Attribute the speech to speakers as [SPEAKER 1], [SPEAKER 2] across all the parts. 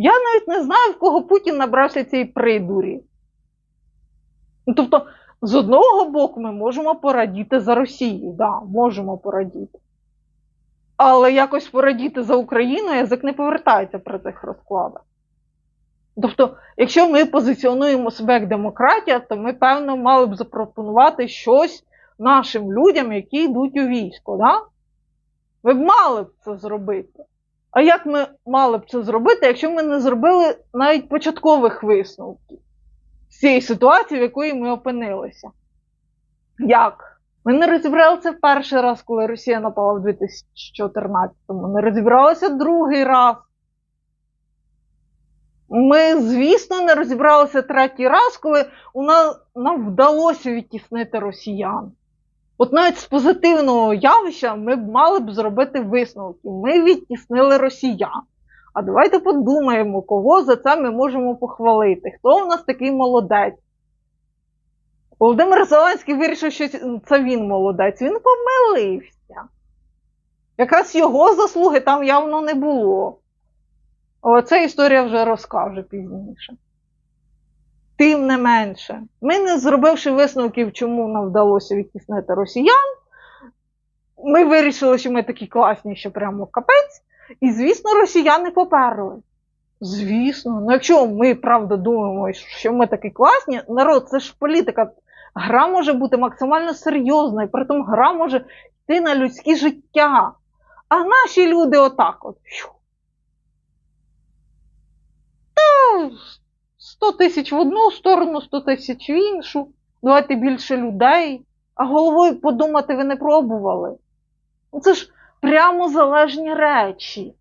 [SPEAKER 1] Я навіть не знаю, в кого Путін набрався цієї придурі. Ну, тобто, з одного боку, ми можемо порадіти за Росію, да, можемо порадіти. Але якось порадіти за Україну язик не повертається при цих розкладах. Тобто, якщо ми позиціонуємо себе як демократія, то ми, певно, мали б запропонувати щось нашим людям, які йдуть у військо. Да? Ви б мали б це зробити. А як ми мали б це зробити, якщо ми не зробили навіть початкових висновків з цієї ситуації, в якої ми опинилися? Як? Ми не розібралися перший раз, коли Росія напала в 2014-му, не розібралися другий раз. Ми, звісно, не розібралися третій раз, коли у нас, нам вдалося відтіснити росіян. От навіть з позитивного явища ми б мали б зробити висновки. Ми відтіснили росіян. А давайте подумаємо, кого за це ми можемо похвалити. Хто у нас такий молодець? Володимир Зеленський вирішив, що це він молодець. Він помилився. Якраз його заслуги там явно не було. Ця історія вже розкаже пізніше. Тим не менше, ми, не зробивши висновків, чому нам вдалося відтіснити росіян, ми вирішили, що ми такі класні, що прямо капець. І, звісно, росіяни поперли. Звісно, ну якщо ми правда думаємо, що ми такі класні, народ, це ж політика. Гра може бути максимально серйозною, при тому гра може йти на людське життя. А наші люди отак от. Та 100 тисяч в одну сторону, 100 тисяч в іншу. Давайте більше людей. А головою подумати ви не пробували. Ну, Це ж прямо залежні речі.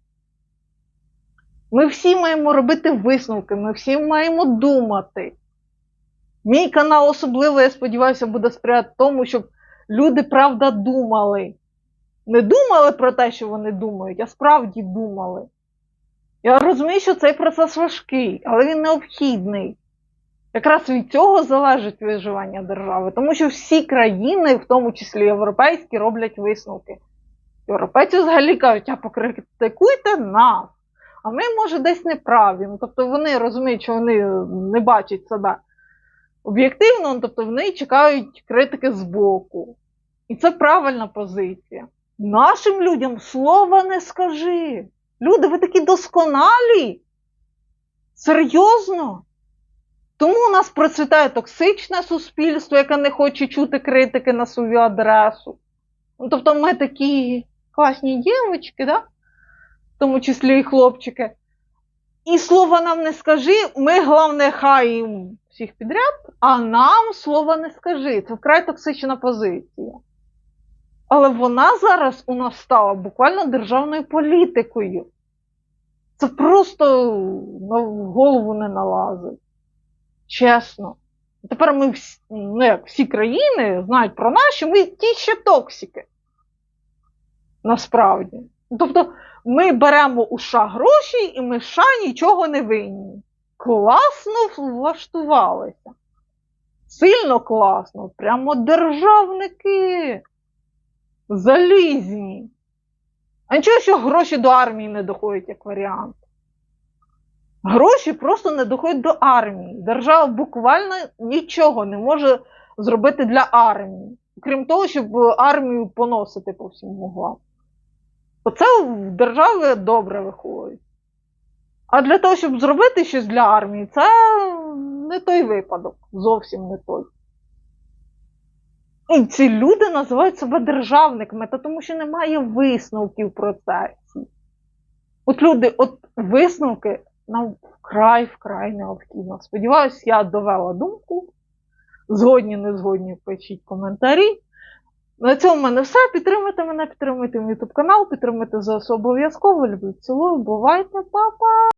[SPEAKER 1] Ми всі маємо робити висновки, ми всі маємо думати. Мій канал особливо, я сподіваюся, буде сприяти тому, щоб люди правда думали. Не думали про те, що вони думають, а справді думали. Я розумію, що цей процес важкий, але він необхідний. Якраз від цього залежить виживання держави, тому що всі країни, в тому числі європейські, роблять висновки. Європейці взагалі кажуть, а покритикуйте нас. А ми, може, десь неправі. Ну, тобто вони розуміють, що вони не бачать себе об'єктивно, ну, тобто вони чекають критики збоку. І це правильна позиція. Нашим людям слова не скажи. Люди, ви такі досконалі. Серйозно? Тому у нас процвітає токсичне суспільство, яке не хоче чути критики на свою адресу. Ну, тобто ми такі класні дівчатки, да? в тому числі і хлопчики. І слова нам не скажи, ми, головне, хаємо всіх підряд, а нам слова не скажи. Це вкрай токсична позиція. Але вона зараз у нас стала буквально державною політикою. Це просто на голову не налазить. Чесно. Тепер ми всі, ну як, всі країни знають про нас, що ми ті ще токсики. Насправді. Тобто ми беремо у США гроші, і ми США нічого не винні. Класно влаштувалися. Сильно класно. Прямо державники. Залізні. А нічого, що гроші до армії не доходять як варіант. Гроші просто не доходять до армії. Держава буквально нічого не може зробити для армії. Крім того, щоб армію поносити по всім углам. Оце в держави добре виходить. А для того, щоб зробити щось для армії, це не той випадок. Зовсім не той. І ці люди називають себе державниками, та тому що немає висновків в процесі. От люди, от висновки нам вкрай-вкрай необхідно. Сподіваюсь, я довела думку. Згодні, не згодні, пишіть коментарі. На цьому в мене все. Підтримуйте мене, підтримуйте мій YouTube канал, підтримуйте ЗСУ обов'язково. Люблю, цілую, бувайте, папа!